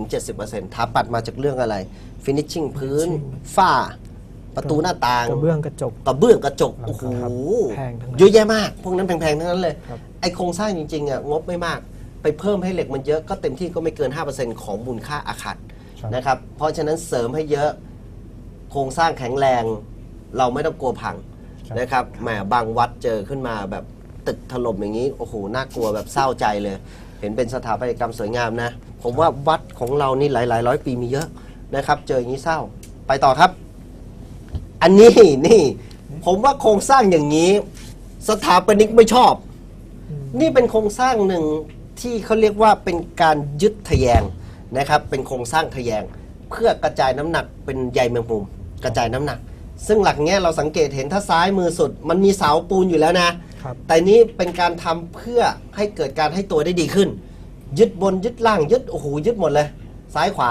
60-70%ถาปัดมาจากเรื่องอะไร finishing พื้น ฝ้า ประตูหน้าต่างกระเบื้องกระจกกระเบื้องกระจกหลังคาโอ้โหแพงทั้งนั้นเยอะแยะมาก พวกนั้นแพงๆ ทั้งนั้นเลย ครับ ไอโครงสร้างจริงๆอะงบไม่มาก ไปเพิ่มให้เหล็กมันเยอะก็เต็มที่ก็ไม่เกิน 5%ของมูลค่าอาคารครับ นะครับ เพราะฉะนั้นเสริมให้เยอะ โครงสร้างแข็งแรง เราไม่ต้องกลัวพังครับ นะครับแหมบางวัดเจอขึ้นมาแบบตึกถล่มอย่างนี้ โอ้โห น่ากลัวแบบเศร้าใจเลย เห็นเป็นสถาปัตยกรรมสวยงามนะ ผมว่าวัดของเรานี่หลายๆร้อยปีมีเยอะนะครับ เจออย่างนี้เศร้า ไปต่อครับ อันนี้นี่ ผมว่าโครงสร้างอย่างนี้ สถาปนิกไม่ชอบ นี่เป็นโครงสร้างหนึ่งที่เขาเรียกว่าเป็นการยึดทะแยงนะครับ เป็นโครงสร้างทะแยง เพื่อกระจายน้ำหนักเป็นใยแมงมุมกระจายน้ำหนัก ซึ่งหลักเนี้ยเราสังเกตเห็นถ้าซ้ายมือสุด มันมีเสาปูนอยู่แล้วนะครับแต่นี้เป็นการทำเพื่อให้เกิดการให้ตัวได้ดีขึ้น ยึดบนยึดล่างยึดโอ้โหยึดหมดเลย ซ้ายขวา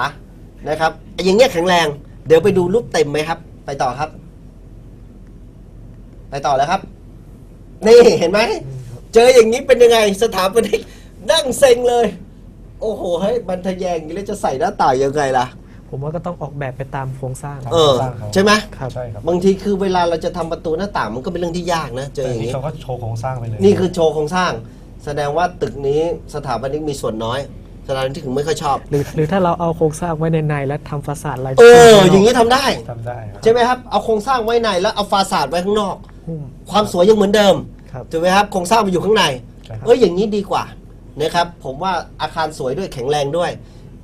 นะครับไอ้อย่างเงี้ยแข็งแรง เดี๋ยวไปดูรูปเต็มไหมครับ ไปต่อครับ ไปต่อแล้วครับ นี่เห็นไหมเจออย่างนี้เป็นยังไงสถาปนิกนั่งเซ็งเลย โอ้โหเฮ้ยบันทะแยงอย่างนี้แล้วจะใส่หน้าต่างยังไงล่ะ ผมว่าก็ต้องออกแบบไปตามโครงสร้างครับเออสร้างเขาใช่ไหมครับใช่ครับบางทีคือเวลาเราจะทำประตูหน้าต่างมันก็เป็นเรื่องที่ยากนะ เจอแต่อย่างนี่นี้เขาก็โชว์โครงสร้างไปเลย นี่คือโชว์โครงสร้าง แสดงว่าตึกนี้สถาปนิกมีส่วนน้อยแสดงที่ถึงไม่ค่อยชอบ หรือหรือถ้าเราเอาโครงสร้างไว้ในในแล้วทำฟาสาดอะไรเออ อย่างนี้ทำได้ ทำได้ครับ ใช่ไหมครับ เอาโครงสร้างไว้ในแล้วเอาฟาสาดไว้ข้างนอกหุ้มความสวยยังเหมือนเดิมครับถูกไหมครับโครงสร้างมันอยู่ข้างใน ใช่ครับ เอ้ยอย่างนี้ดีกว่านะครับ ผมว่าอาคารสวยด้วยแข็งแรงด้วย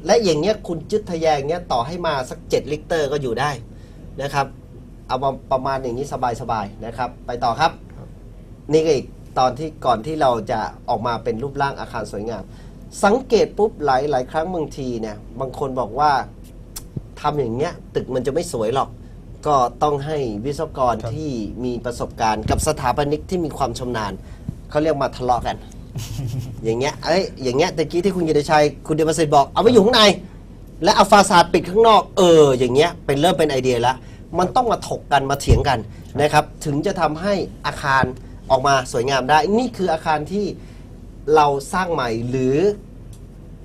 และอย่างเงี้ยคุณจึดทะแยงเงี้ยต่อให้มาสัก 7 ลิตรก็อยู่ได้นะครับ เอามาประมาณอย่างนี้สบายๆนะครับ ไปต่อครับ นี่ก็อีก ตอนที่ก่อนที่เราจะออกมาเป็นรูปร่างอาคารสวยงาม สังเกตปุ๊บหลายหลายครั้งบางทีเนี่ยบางคนบอกว่าทำอย่างเงี้ยตึกมันจะไม่สวยหรอก ก็ต้องให้วิศวกรครับที่มีประสบการณ์ กับสถาปนิกที่มีความชำนาญเขาเรียกมาทะเลาะกัน อย่างเงี้ยเอ้ยอย่างเงี้ยตะกี้ที่คุณกิตชัยคุณเดชประสิทธิ์บอกเอาไว้อยู่ข้างในและเอาฟาซาดปิดข้างนอก เออ อย่างเงี้ยเป็นเริ่มเป็นไอเดียแล้วมันต้องมาถกกันมาเถียงกันนะครับ ถึงจะทำให้อาคาร ออกมาสวยงามได้ นี่คืออาคารที่เราสร้างใหม่หรือ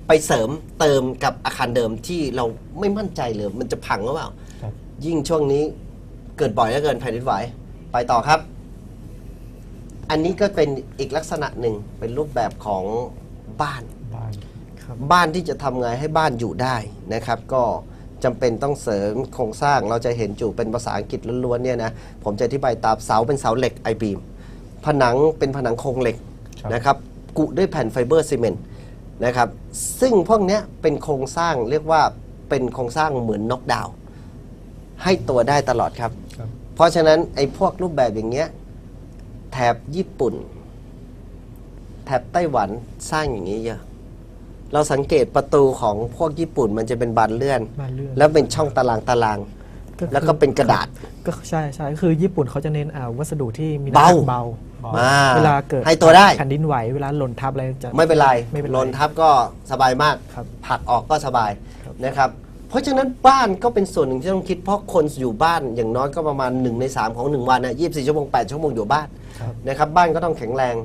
ไปเสริมเติมกับอาคารเดิมที่เราไม่มั่นใจเลยมันจะพังหรือเปล่า ครับ ยิ่งช่วงนี้เกิดบ่อยเหลือเกินแผ่นดินไหวไปต่อครับ อันนี้ก็เป็นอีกลักษณะหนึ่งเป็นรูปแบบของบ้าน บ้าน ครับ บ้านที่จะทำไงให้บ้านอยู่ได้นะครับ ก็จำเป็นต้องเสริมโครงสร้างเราจะเห็นจู่เป็นภาษาอังกฤษล้วนๆเนี่ยนะ ผมจะอธิบายตามเสาเป็นเสาเหล็กไอบีม ผนังเป็นผนังโครงเหล็กครับนะครับกุด้วยแผ่นไฟเบอร์ซีเมนต์นะครับซึ่งพวกเนี้ยเป็นโครงสร้างเรียกว่าเป็นโครงสร้างเหมือนน็อกดาวน์ให้ตัวได้ตลอดครับครับ เพราะฉะนั้นไอ้พวกรูปแบบอย่างเงี้ยแถบญี่ปุ่น แถบไต้หวันสร้างอย่างนี้เยอะเราสังเกตประตูของพวกญี่ปุ่นมันจะเป็นบานเลื่อนบานเลื่อนแล้วเป็นช่องตารางตาราง คือ แล้วก็เป็นกระดาษ ก็ใช่ใช่คือญี่ปุ่นเขาจะเน้นอ่าวัสดุที่มีเบาน้ำหนักเบามาเวลาเกิดให้ตัวได้ แผ่นดินไหวเวลาหล่นทับอะไรจะ ไม่เป็นไรไม่เป็นไรหล่นทับก็สบายมาก ครับผลักออกก็สบายครับ นะครับ เพราะฉะนั้นบ้านก็เป็นส่วนหนึ่งที่ต้องคิด เพราะคนอยู่บ้านอย่างน้อยก็ประมาณ 1 ใน 3 ของ 1 วันนะ24 ชั่วโมง 8 ชั่วโมงอยู่บ้านครับนะครับ บ้านก็ต้องแข็งแรง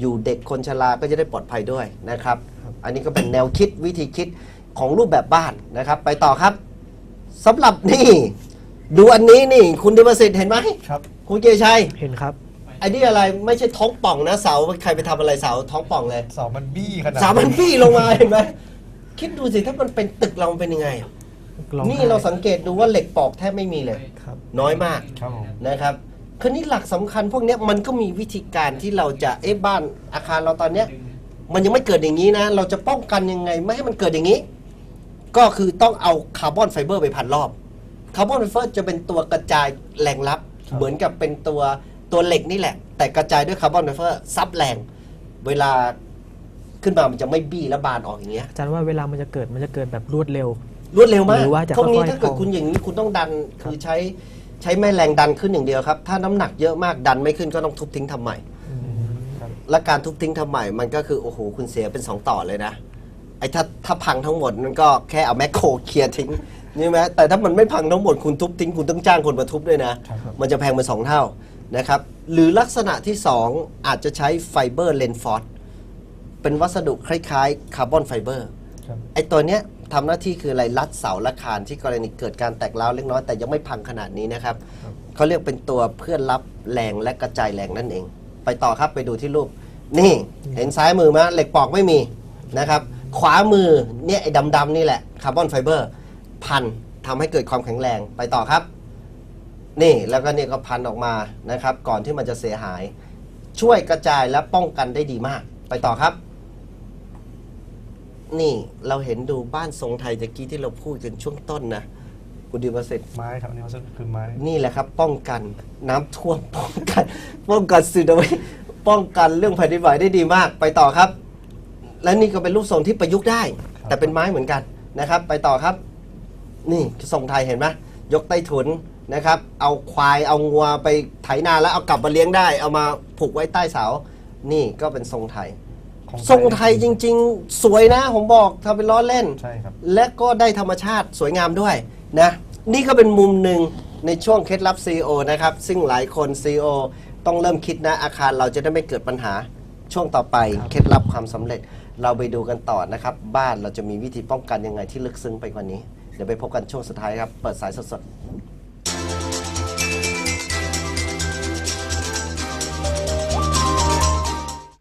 อยู่เด็กคนชราก็จะได้ปลอดภัยด้วยนะครับ อันนี้ก็เป็นแนวคิดวิธีคิดของรูปแบบบ้านนะครับ ไปต่อครับสำหรับนี่ ดูอันนี้นี่ คุณดิประสิทธิ์เห็นไหมครับ คุณเกยชัยเห็นครับ ไอ้นี่อะไรไม่ใช่ท้องป่องนะเสาใครไปทำอะไรเสาท้องป่องเลยเสามันบี้ขนาดสามพันพี่ลงมาเห็นไหมคิดดูสิถ้ามันเป็นตึกเรามันเป็นยังไงลองนี่ให้เราสังเกตดูว่าเหล็กปอกแทบไม่มีเลยครับน้อยมากครับผมนะครับคือนี่หลักสำคัญพวกเนี้ยมันก็มีวิธีการที่เราจะเอ๊ะบ้านอาคารเราตอนเนี้ย มันยังไม่เกิดอย่างนี้นะ เราจะป้องกันยังไงไม่ให้มันเกิดอย่างนี้ ก็คือต้องเอาคาร์บอนไฟเบอร์ไปพันรอบ คาร์บอนไฟเบอร์จะเป็นตัวกระจายแรงรับ เหมือนกับเป็นตัวตัวเหล็กนี่แหละ แต่กระจายด้วยคาร์บอนไฟเบอร์ซับแรง เวลาขึ้นมามันจะไม่บี้และบานออกอย่างเงี้ยอาจารย์ว่าเวลามันจะเกิดมันจะเกิดแบบรวดเร็ว รวดเร็วมากหรือว่าจะพวกนี้ค่อยๆถ้าเกิดพองคุณอย่างนี้คุณต้องดันคือใช้ใช้แม่แรงดันขึ้นอย่างเดียวครับ ถ้าน้ำหนักเยอะมากดันไม่ขึ้นก็ต้องทุบทิ้งทำใหม่ครับและการทุบทิ้งทำใหม่มันก็คือโอ้โหคุณเสียเป็น 2 ต่อเลยนะไอ้ถ้าถ้าพังทั้งหมดมันก็แค่เอาแมคโครเคลียร์ทิ้ง นี่ไหมแต่ถ้ามันไม่พังทั้งหมดคุณทุบทิ้งคุณต้องจ้างคนมาทุบด้วยนะ ครับมันจะแพงเป็นสองเท่านะครับ หรือลักษณะที่ 2 อาจจะใช้ไฟเบอร์เลนฟอร์ดเป็นวัสดุคล้ายๆคาร์บอนไฟเบอร์ ครับไอ้ตัวเนี้ยทำหน้าที่คืออะไรรัดเสาและคานที่กรณีเกิดการแตกร้าวเล็กน้อยแต่ยังไม่พังขนาดนี้นะครับครับเขาเรียกเป็นตัวเพื่อรับแรงและกระจายแรงนั่นเอง ไปต่อครับไปดูที่รูป นี่เห็นซ้ายมือไหมเหล็กปอกไม่มีนะครับ ขวามือเนี่ยไอ้ดำๆนี่แหละคาร์บอนไฟเบอร์ พันทำให้เกิดความแข็งแรงไปต่อครับ นี่แล้วก็เนี่ยก็พันออกมานะครับ ก่อนที่มันจะเสียหาย ช่วยกระจายและป้องกันได้ดีมาก ไปต่อครับ นี่เราเห็นดูบ้านทรงไทยตะกี้ที่เราพูดกันช่วงต้นนะคุณดิวประสิทธิ์ไม้ครับอันนี้วัสดุคือไม้นี่แหละครับ ป้องกันน้ำท่วมป้องกัน ป้องกันสึนามิป้องกันเรื่องแผ่นดินไหวได้ดีมาก ไปต่อครับ และนี่ก็เป็นรูปทรงที่ประยุกต์ได้ แต่เป็นไม้เหมือนกันนะครับ ไปต่อครับ นี่ทรงไทยเห็นไหมยกใต้ถุนนะครับ เอาควายเอางัวไปไถนาแล้วเอากลับมาเลี้ยงได้ เอามาผูกไว้ใต้เสา นี่ก็เป็นทรงไทย ของทรงไทยจริง ๆ สวยนะ ผมบอกทำเป็นล้อเล่น ใช่ครับ และก็ได้ธรรมชาติสวยงามด้วยนะ นี่ก็เป็นมุมหนึ่งในช่วงเคล็ดลับ CEO นะครับ ซึ่งหลายคน CEO ต้องเริ่มคิดนะ อาคารเราจะได้ไม่เกิดปัญหาช่วงต่อไปเคล็ดลับความสำเร็จ เราไปดูกันต่อนะครับ บ้านเราจะมีวิธีป้องกันยังไงที่ลึกซึ้งไปกว่านี้ เดี๋ยวไปพบกันช่วงสุดท้ายครับ เปิดสายสดๆ